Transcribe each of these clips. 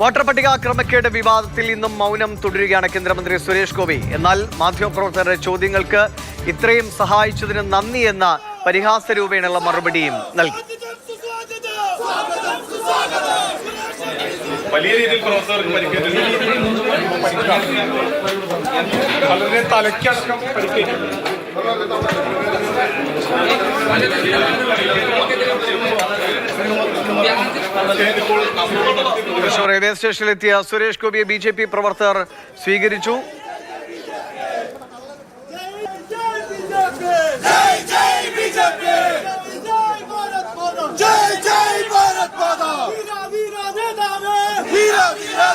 Voter പട്ടിക വിവാദത്തിൽ ഇന്നും മൗനം തുടരുകയാണ് കേന്ദ്രമന്ത്രി സുരേഷ് ഗോപി. എന്നാൽ മാധ്യമപ്രവർത്തകരുടെ ചോദ്യങ്ങൾക്ക് ഇത്രയും സഹായിച്ചതിന് നന്ദി എന്ന പരിഹാസ രൂപേണയുള്ള മറുപടിയും നൽകി. വലിയ രീതിയിൽ പ്രവർത്തകർക്ക് പരിക്കേറ്റിട്ടുണ്ട്. വളരെ തലയ്ക്കടക്കം പരിക്കേറ്റിട്ടുണ്ട്. തൃശൂർ റെയിൽവേ സ്റ്റേഷനിലെത്തിയ സുരേഷ് ഗോപിയെ ബി ജെ പി പ്രവർത്തകർ സ്വീകരിച്ചു. ജയ് ജയ് ഭാരത് മാതാ. വീര വീര.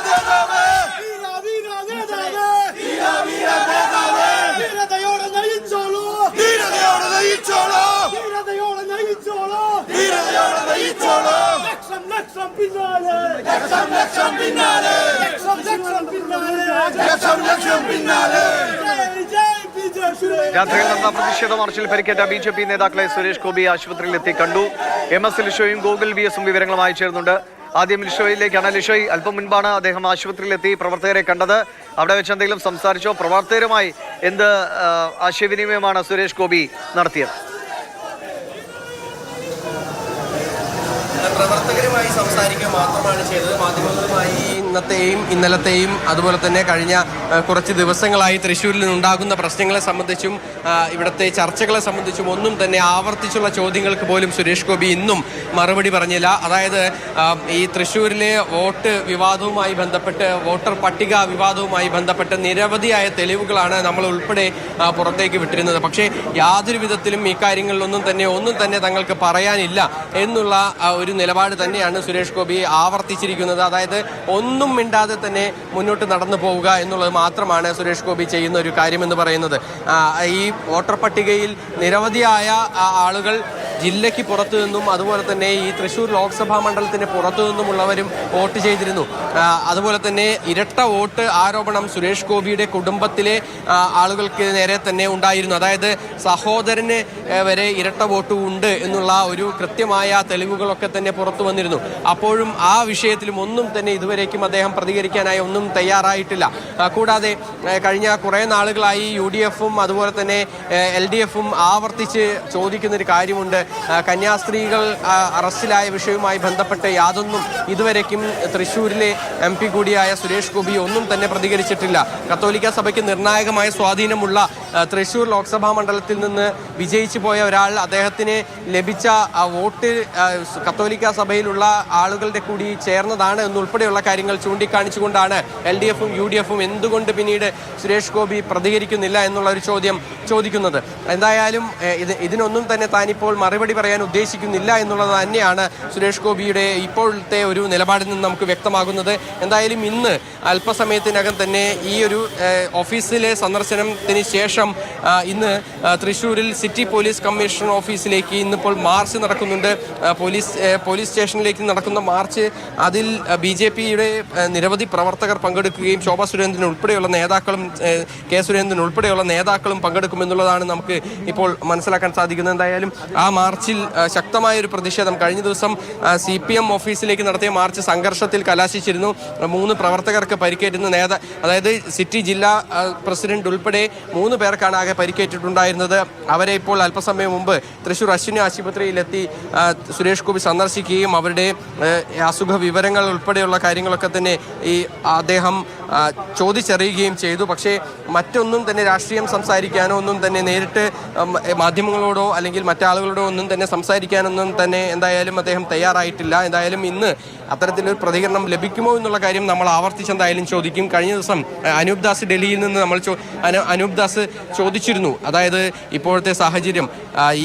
നയിച്ചോളൂ ലക്ഷം ലക്ഷം പിന്നാലെ. ലക്ഷം ലക്ഷം പിന്നാലെ ലക്ഷം ലക്ഷം പിന്നാലെ ലക്ഷം ലക്ഷം പിന്നാലെ രാത്രിയിൽ നടന്ന പ്രതിഷേധ മാർച്ചിൽ പരിക്കേറ്റ ബി ജെ പി നേതാക്കളെ സുരേഷ് ഗോപി ആശുപത്രിയിലെത്തി കണ്ടു. എം എസ് ലിഷോയും ഗൂഗിൾ വി എസും വിവരങ്ങളുമായി ചേർന്നുണ്ട് ആദ്യം ലിഷോയിലേക്കാണ്. ലിഷോയ് അല്പം മുൻപാണ് അദ്ദേഹം ആശുപത്രിയിലെത്തി പ്രവർത്തകരെ കണ്ടത്. അവിടെ വെച്ച് എന്തെങ്കിലും സംസാരിച്ചോ? പ്രവർത്തകരുമായി എന്ത് ആശയവിനിമയമാണ് സുരേഷ് ഗോപി നടത്തിയത്? പ്രവർത്തകരുമായി സംസാരിക്കുക മാത്രമാണ് ചെയ്തത്. മാധ്യമങ്ങളുമായി ഇന്നത്തെയും ഇന്നലത്തെയും അതുപോലെ തന്നെ കഴിഞ്ഞ കുറച്ച് ദിവസങ്ങളായി തൃശ്ശൂരിൽ നിന്നുണ്ടാകുന്ന പ്രശ്നങ്ങളെ സംബന്ധിച്ചും ഇവിടുത്തെ ചർച്ചകളെ സംബന്ധിച്ചും ഒന്നും തന്നെ ആവർത്തിച്ചുള്ള ചോദ്യങ്ങൾക്ക് പോലും സുരേഷ് ഗോപി ഇന്നും മറുപടി പറഞ്ഞില്ല. അതായത് ഈ തൃശ്ശൂരിലെ വോട്ട് വിവാദവുമായി ബന്ധപ്പെട്ട് വോട്ടർ പട്ടിക വിവാദവുമായി ബന്ധപ്പെട്ട് നിരവധിയായ തെളിവുകളാണ് നമ്മൾ ഉൾപ്പെടെ പുറത്തേക്ക് വിട്ടിരുന്നത്. പക്ഷേ യാതൊരു വിധത്തിലും ഈ കാര്യങ്ങളിലൊന്നും തന്നെ ഒന്നും തന്നെ തങ്ങൾക്ക് പറയാനില്ല എന്നുള്ള ഒരു നിലപാട് തന്നെയാണ് സുരേഷ് ഗോപി ആവർത്തിച്ചിരിക്കുന്നത്. അതായത് ഒന്നും മിണ്ടാതെ തന്നെ മുന്നോട്ട് നടന്നു പോവുക എന്നുള്ളത് മാത്രമാണ് സുരേഷ് ഗോപി ചെയ്യുന്ന ഒരു കാര്യമെന്ന് പറയുന്നത്. ഈ വോട്ടർ പട്ടികയിൽ നിരവധിയായ ആളുകൾ ജില്ലയ്ക്ക് പുറത്തു നിന്നും അതുപോലെ തന്നെ ഈ തൃശ്ശൂർ ലോക്സഭാ മണ്ഡലത്തിന് പുറത്തു നിന്നുമുള്ളവരും വോട്ട് ചെയ്തിരുന്നു. അതുപോലെ തന്നെ ഇരട്ട വോട്ട് ആരോപണം സുരേഷ് ഗോപിയുടെ കുടുംബത്തിലെ ആളുകൾക്ക് നേരെ തന്നെ ഉണ്ടായിരുന്നു. അതായത് സഹോദരന് വരെ ഇരട്ട വോട്ട് ഉണ്ട് എന്നുള്ള ഒരു കൃത്യമായ തെളിവുകളൊക്കെ തന്നെ പുറത്തു വന്നിരുന്നു. അപ്പോഴും ആ വിഷയത്തിലും ഒന്നും തന്നെ ഇതുവരേക്കും അദ്ദേഹം പ്രതികരിക്കാനായി ഒന്നും തയ്യാറായിട്ടില്ല. കൂടാതെ കഴിഞ്ഞ കുറേ നാളുകളായി യു ഡി എഫും അതുപോലെ തന്നെ എൽ ഡി എഫും ആവർത്തിച്ച് ചോദിക്കുന്നൊരു കാര്യമുണ്ട്. കന്യാസ്ത്രീകൾ അറസ്റ്റിലായ വിഷയവുമായി ബന്ധപ്പെട്ട് യാതൊന്നും ഇതുവരേക്കും തൃശ്ശൂരിലെ എം പി കൂടിയായ സുരേഷ് ഗോപി ഒന്നും തന്നെ പ്രതികരിച്ചിട്ടില്ല. കത്തോലിക്ക സഭയ്ക്ക് നിർണായകമായ സ്വാധീനമുള്ള തൃശ്ശൂർ ലോക്സഭാ മണ്ഡലത്തിൽ നിന്ന് വിജയിച്ചു പോയ ഒരാൾ അദ്ദേഹത്തിന് ലഭിച്ച വോട്ട് കത്തോലിക്ക സഭയിലുള്ള ആളുകളുടെ കൂടി ചേർന്നതാണ് എന്നുൾപ്പെടെയുള്ള കാര്യങ്ങൾ ചൂണ്ടിക്കാണിച്ചുകൊണ്ടാണ് എൽ ഡി എഫും യു ഡി എഫും എന്തുകൊണ്ട് പിന്നീട് സുരേഷ് ഗോപി പ്രതികരിക്കുന്നില്ല എന്നുള്ള ഒരു ചോദ്യം ചോദിക്കുന്നത്. എന്തായാലും ഇത് ഇതിനൊന്നും തന്നെ താനിപ്പോൾ മറുപടി പറയാൻ ഉദ്ദേശിക്കുന്നില്ല എന്നുള്ളത് തന്നെയാണ് സുരേഷ് ഗോപിയുടെ ഇപ്പോഴത്തെ ഒരു നിലപാടിൽ നിന്ന് നമുക്ക് വ്യക്തമാകുന്നത്. എന്തായാലും ഇന്ന് അല്പസമയത്തിനകം തന്നെ ഈ ഒരു ഓഫീസിലെ സന്ദർശനത്തിന് ശേഷം ഇന്ന് തൃശ്ശൂരിൽ സിറ്റി പോലീസ് കമ്മീഷൻ ഓഫീസിലേക്ക് ഇന്നിപ്പോൾ മാർച്ച് നടക്കുന്നുണ്ട്. പോലീസ് പോലീസ് സ്റ്റേഷനിലേക്ക് നടക്കുന്ന മാർച്ച് അതിൽ ബി ജെ പിയുടെ നിരവധി പ്രവർത്തകർ പങ്കെടുക്കുകയും ശോഭാ സുരേന്ദ്രൻ ഉൾപ്പെടെയുള്ള നേതാക്കളും കെ സുരേന്ദ്രൻ ഉൾപ്പെടെയുള്ള നേതാക്കളും പങ്കെടുക്കുമെന്നുള്ളതാണ് നമുക്ക് ഇപ്പോൾ മനസ്സിലാക്കാൻ സാധിക്കുന്നത്. എന്തായാലും ആ മാർച്ചിൽ ശക്തമായ ഒരു പ്രതിഷേധം കഴിഞ്ഞ ദിവസം സി പി എം ഓഫീസിലേക്ക് നടത്തിയ മാർച്ച് സംഘർഷത്തിൽ കലാശിച്ചിരുന്നു. മൂന്ന് പ്രവർത്തകർക്ക് പരിക്കേറ്റുന്ന നേതാ അതായത് സിറ്റി ജില്ലാ പ്രസിഡന്റ് ഉൾപ്പെടെ മൂന്ന് പേർക്കാണ് ആകെ പരിക്കേറ്റിട്ടുണ്ടായിരുന്നത്. അവരെ ഇപ്പോൾ അല്പസമയം മുമ്പ് തൃശൂർ അശ്വിനി ആശുപത്രിയിലെത്തി സുരേഷ് ഗോപി സന്ദർശിക്കുകയും അവരുടെ അസുഖ വിവരങ്ങൾ ഉൾപ്പെടെയുള്ള കാര്യങ്ങളൊക്കെ തന്നെ ഈ അദ്ദേഹം ചോദിച്ചറിയുകയും ചെയ്തു. പക്ഷേ മറ്റൊന്നും തന്നെ രാഷ്ട്രീയം സംസാരിക്കാനോ ഒന്നും തന്നെ നേരിട്ട് മാധ്യമങ്ങളോടോ അല്ലെങ്കിൽ മറ്റാളുകളോടോ ഒന്നും തന്നെ സംസാരിക്കാനൊന്നും തന്നെ എന്തായാലും അദ്ദേഹം തയ്യാറായിട്ടില്ല. എന്തായാലും ഇന്ന് അത്തരത്തിലൊരു പ്രതികരണം ലഭിക്കുമോ എന്നുള്ള കാര്യം നമ്മൾ ആവർത്തിച്ചെന്തായാലും ചോദിക്കും. കഴിഞ്ഞ ദിവസം അനൂപ് ദാസ് ഡൽഹിയിൽ നിന്ന് നമ്മൾ അനൂപ് ദാസ് ചോദിച്ചിരുന്നു. അതായത് ഇപ്പോഴത്തെ സാഹചര്യം.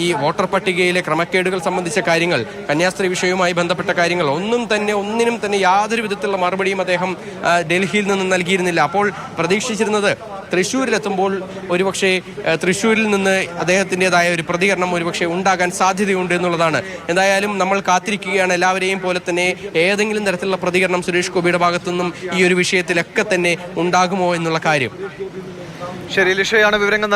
ഈ വോട്ടർ പട്ടികയിലെ ക്രമക്കേടുകൾ സംബന്ധിച്ച കാര്യങ്ങൾ കന്യാസ്ത്രീ വിഷയവുമായി ബന്ധപ്പെട്ട കാര്യങ്ങൾ ഒന്നും തന്നെ ഒന്നിനും തന്നെ യാതൊരു വിധത്തിലുള്ള മറുപടിയും അദ്ദേഹം ഡൽഹിയിൽ നിന്ന് നൽകിയിരുന്നില്ല. അപ്പോൾ പ്രതീക്ഷിച്ചിരുന്നത് തൃശ്ശൂരിലെത്തുമ്പോൾ ഒരുപക്ഷെ തൃശ്ശൂരിൽ നിന്ന് അദ്ദേഹത്തിന്റെതായ ഒരു പ്രതികരണം ഒരുപക്ഷെ ഉണ്ടാകാൻ സാധ്യതയുണ്ട് എന്നുള്ളതാണ്. എന്തായാലും നമ്മൾ കാത്തിരിക്കുകയാണ്. എല്ലാവരെയും പോലെ തന്നെ ഏതെങ്കിലും തരത്തിലുള്ള പ്രതികരണം സുരേഷ് ഗോപിയുടെ ഭാഗത്തു നിന്നും ഈ ഒരു വിഷയത്തിലൊക്കെ തന്നെ ഉണ്ടാകുമോ എന്നുള്ള കാര്യം. ശരി ലിഷയാണ് വിവരങ്ങൾ